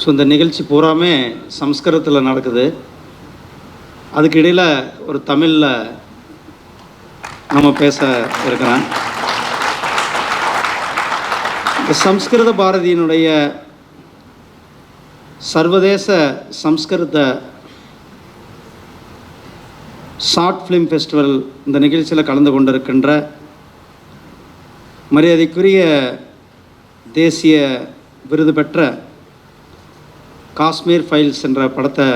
So இந்த நிகழ்ச்சி பூராமே சம்ஸ்கிருதத்தில் நடக்குது. அதுக்கு இடையில் ஒரு தமிழில் நம்ம பேச இருக்கிறேன். இந்த சம்ஸ்கிருத பாரதியினுடைய சர்வதேச சம்ஸ்கிருத ஷார்ட் ஃபிலிம் ஃபெஸ்டிவல் இந்த நிகழ்ச்சியில் கலந்து கொண்டிருக்கின்ற மரியாதைக்குரிய தேசிய விருது பெற்ற காஷ்மீர் ஃபைல்ஸ் என்ற படத்தை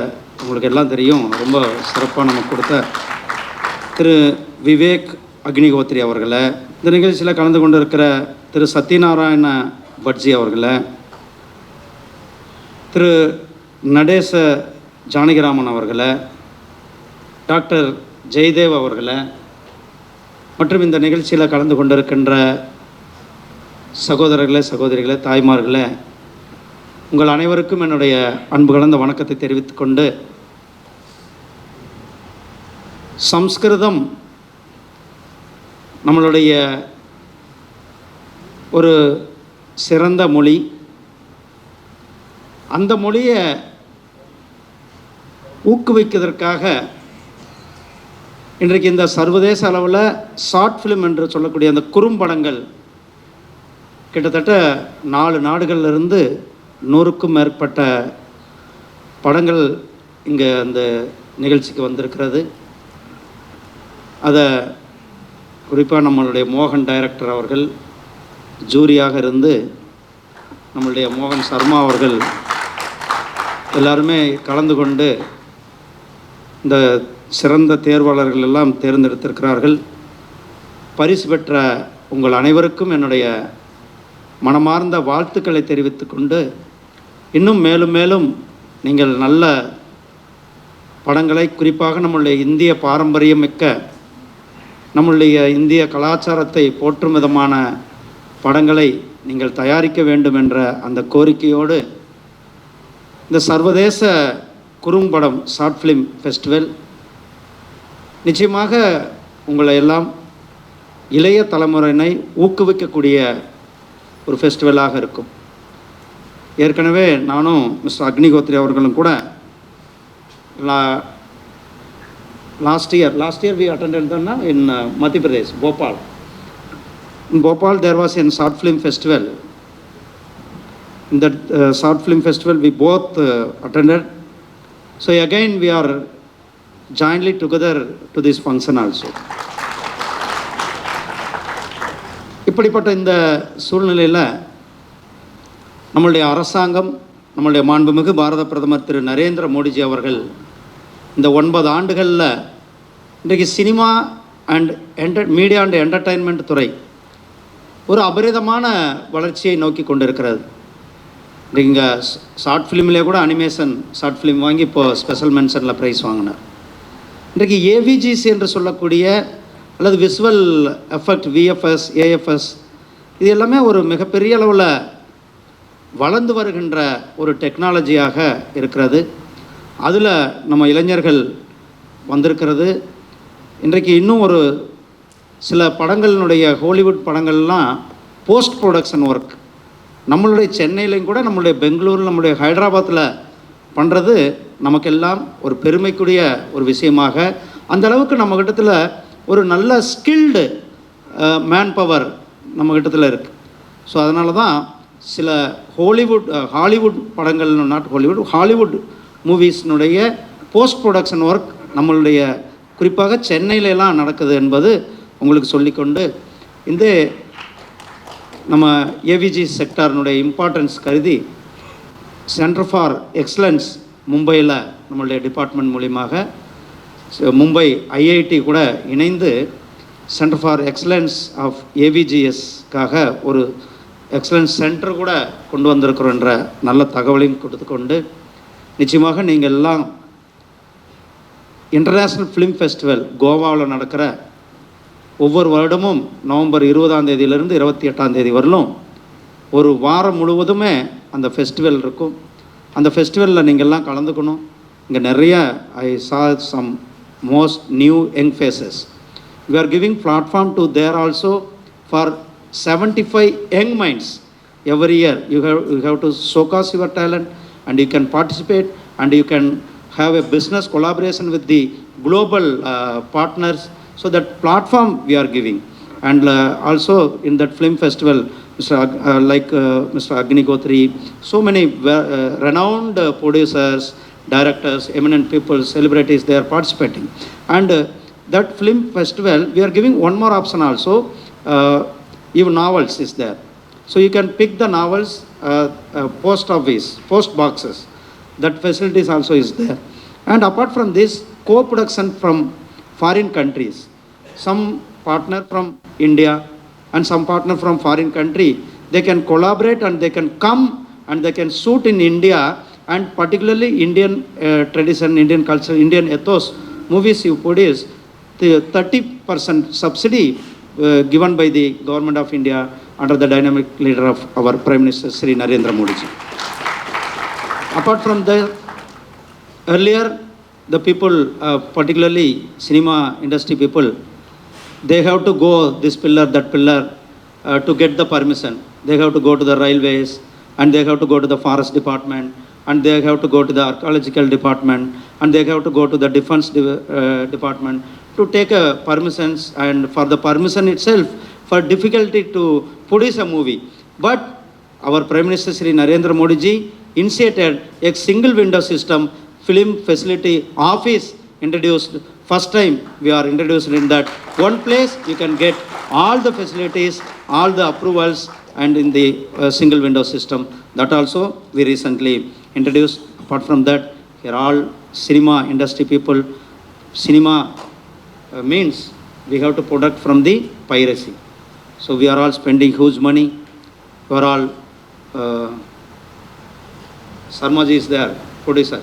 உங்களுக்கு எல்லாம் தெரியும். ரொம்ப சிறப்பாக நமக்கு கொடுத்த திரு விவேக் அக்னிகோத்ரி அவர்களை. இந்த நிகழ்ச்சியில் கலந்து கொண்டு இருக்கிற திரு சத்யநாராயண பட்ஜி அவர்களை. திரு நடேச ஜானகிராமன் அவர்களை. டாக்டர் ஜெய்தேவ் அவர்களை. மற்றும் இந்த நிகழ்ச்சியில் கலந்து கொண்டிருக்கின்ற சகோதரர்களே சகோதரிகளே தாய்மார்களே உங்கள் அனைவருக்கும் என்னுடைய அன்பு கலந்த வணக்கத்தை தெரிவித்துக்கொண்டு சம்ஸ்கிருதம் நம்மளுடைய ஒரு சிறந்த மொழி. அந்த மொழியை ஊக்குவிக்கிறதற்காக இன்றைக்கு இந்த சர்வதேச அளவில் ஷார்ட் ஃபிலிம் என்று சொல்லக்கூடிய அந்த குறும்படங்கள் கிட்டத்தட்ட நாலு நாடுகளிலிருந்து நூறுக்கும் மேற்பட்ட படங்கள் இங்கே அந்த நிகழ்ச்சிக்கு வந்திருக்கிறது. அதை குறிப்பாக நம்மளுடைய மோகன் டைரக்டர் அவர்கள் ஜூரியாக இருந்து நம்மளுடைய மோகன் சர்மா அவர்கள் எல்லாருமே கலந்து கொண்டு இந்த சிறந்த தேர்வாளர்கள் எல்லாம் தேர்ந்தெடுத்திருக்கிறார்கள். பரிசு பெற்ற உங்கள் அனைவருக்கும் என்னுடைய மனமார்ந்த வாழ்த்துக்களை தெரிவித்துக்கொண்டு இன்னும் மேலும் மேலும் நீங்கள் நல்ல படங்களை குறிப்பாக நம்மளுடைய இந்திய பாரம்பரியமிக்க நம்மளுடைய இந்திய கலாச்சாரத்தை போற்றும் விதமான படங்களை நீங்கள் தயாரிக்க வேண்டும் என்ற அந்த கோரிக்கையோடு இந்த சர்வதேச குறும்படம் ஷார்ட் ஃபிலிம் ஃபெஸ்டிவல் நிச்சயமாக உங்களை எல்லாம் இளைய தலைமுறையினை ஊக்குவிக்கக்கூடிய ஒரு ஃபெஸ்டிவலாக இருக்கும். ஏற்கனவே நானும் மிஸ்டர் அக்னிகோத்ரி அவர்களும் கூட la last year last year we attended தானா in Madhya Pradesh Bhopal in Bhopal there was an short film festival in that uh, short film festival we both uh, attended. So again we are jointly together to this function also. இப்படிப்பட்ட இந்த சூழ்நிலையில் நம்மளுடைய அரசாங்கம் நம்மளுடைய மாண்புமிகு பாரத பிரதமர் திரு நரேந்திர மோடிஜி அவர்கள் இந்த ஒன்பது ஆண்டுகளில் இன்றைக்கு cinema and enter media and entertainment துறை ஒரு அபரிதமான வளர்ச்சியை நோக்கி கொண்டிருக்கிறது. இங்கே ஷார்ட் ஃபிலிம்லேயே கூட அனிமேஷன் ஷார்ட் ஃபிலிம் வாங்கி இப்போ ஸ்பெஷல் மென்ஷனில் ப்ரைஸ் வாங்கினார். இன்றைக்கு ஏவிஜிசி என்று சொல்லக்கூடிய அல்லது விசுவல் எஃபெக்ட் விஎஃப்எஸ் ஏஎஃப்எஸ் இது எல்லாமே ஒரு மிகப்பெரிய அளவில் வளர்ந்து வருகின்ற ஒரு டெக்னாலஜியாக இருக்கிறது. அதில் நம்ம இளைஞர்கள் வந்திருக்கிறது. இன்றைக்கு இன்னும் ஒரு சில படங்களினுடைய ஹாலிவுட் படங்கள்லாம் போஸ்ட் ப்ரொடக்ஷன் ஒர்க் நம்மளுடைய சென்னையிலையும் கூட நம்மளுடைய பெங்களூர் நம்மளுடைய ஹைதராபாத்தில் பண்ணுறது நமக்கெல்லாம் ஒரு பெருமைக்குரிய ஒரு விஷயமாக. அந்த அளவுக்கு நம்ம கிட்டத்தில் ஒரு நல்ல ஸ்கில்டு மேன் பவர் நம்ம கிட்டத்தில் இருக்குது ஸோ அதனால தான் சில ஹாலிவுட் ஹாலிவுட் படங்கள் நாட் ஹாலிவுட் ஹாலிவுட் மூவிஸ்னுடைய போஸ்ட் ப்ரொடக்ஷன் ஒர்க் நம்மளுடைய குறிப்பாக சென்னையிலலாம் நடக்குது என்பது உங்களுக்கு சொல்லிக்கொண்டு இந்த நம்ம ஏவிஜி செக்டார்னுடைய இம்பார்ட்டன்ஸ் கருதி சென்டர் ஃபார் எக்ஸலன்ஸ் மும்பையில் நம்மளுடைய டிபார்ட்மெண்ட் மூலியமாக மும்பை ஐஐடி கூட இணைந்து சென்டர் ஃபார் எக்ஸலன்ஸ் ஆஃப் ஏவிஜிஎஸ்க்காக ஒரு எக்ஸலன்ஸ் சென்டர் கூட கொண்டு வந்திருக்கிறோம் என்ற நல்ல தகவலையும் கொடுத்துக்கொண்டு நிச்சயமாக நீங்கள் எல்லாம் இன்டர்நேஷ்னல் ஃபிலிம் ஃபெஸ்டிவல் கோவாவில் நடக்கிற ஒவ்வொரு வருடமும் நவம்பர் இருபதாம் தேதியிலிருந்து இருபத்தி எட்டாம் தேதி வரலும் ஒரு வாரம் முழுவதுமே அந்த ஃபெஸ்டிவல் இருக்கும். அந்த ஃபெஸ்டிவலில் நீங்கள்லாம் கலந்துக்கணும். இங்கே நிறைய I saw some most new young faces we are giving platform to there also for 75 young minds every year you have you have to showcase your talent and you can participate and you can have a business collaboration with the global uh, partners. So that platform we are giving. And uh, also in that film festival, Mr. Ag- uh, like uh, Mr. Agni Gotri, so many uh, renowned uh, producers, directors, eminent people, celebrities, they are participating. And uh, that film festival, we are giving one more option also. Uh, even novels is there. So you can pick the novels, uh, uh, post office, post boxes. That facilities also is there. And apart from this, co-production from foreign countries. Some partner from India and some partner from foreign country, they can collaborate and they can come and they can shoot in India and particularly Indian uh, tradition, Indian culture, Indian ethos movies you produce, the 30% subsidy uh, given by the government of India under the dynamic leader of our Prime Minister Sri Narendra Modi. Apart from that, earlier the people, uh, particularly cinema industry people, they have to go this pillar, that pillar uh, to get the permission. They have to go to the railways and they have to go to the forest department and they have to go to the archaeological department and they have to go to the defense de- uh, department to take a permissions and for the permission itself for difficulty to produce a movie. But our Prime Minister Sri Narendra Modi ji initiated a single window system film facility office introduced first time we are introduced in that one place. You can get all the facilities all the approvals and in the uh, single window system. That also we recently introduced. Apart from that here all cinema industry people cinema means we have to product from the piracy so we are all spending huge money we are all uh, Sarmaji is there, producer.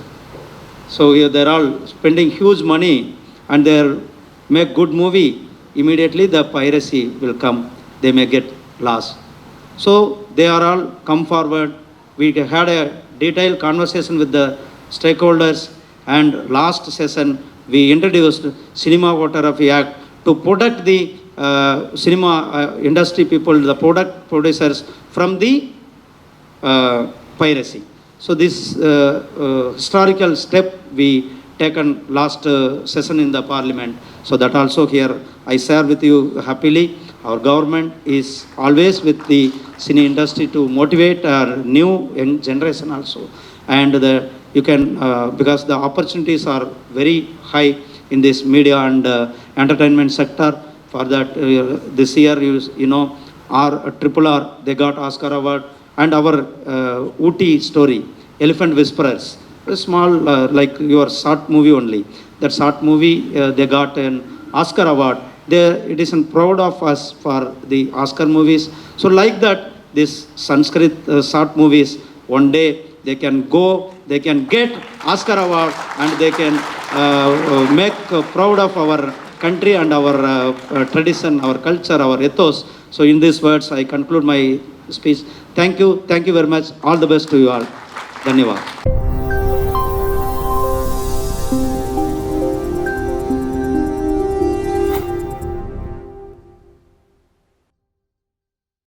So here they're all spending huge money and they make good movie. Immediately the piracy will come. They may get lost. So they are all come forward. We had a detailed conversation with the stakeholders and last session we introduced Cinema Water of Act to protect the uh, cinema uh, industry people, the product producers from the uh, piracy. So this uh, historical step we taken last session in the parliament. So that also here I share with you happily. Our government is always with the cine industry to motivate our new generation also. And the, you can, uh, because the opportunities are very high in this media and uh, entertainment sector. For that, uh, this year, you, you know, our Triple R, they got Oscar Award and our uh, Ooty story, Elephant Whisperers, a small, uh, like your short movie only. That short movie, uh, they got an Oscar Award. They, it is proud of us for the Oscar movies. So like that, this Sanskrit uh, short movies, one day they can go, they can get Oscar Award and they can uh, uh, make proud of our country and our uh, uh, tradition, our culture, our ethos. So in these words, I conclude my speech. Thank you. Thank you very much. All the best to you all. Dhanyavad.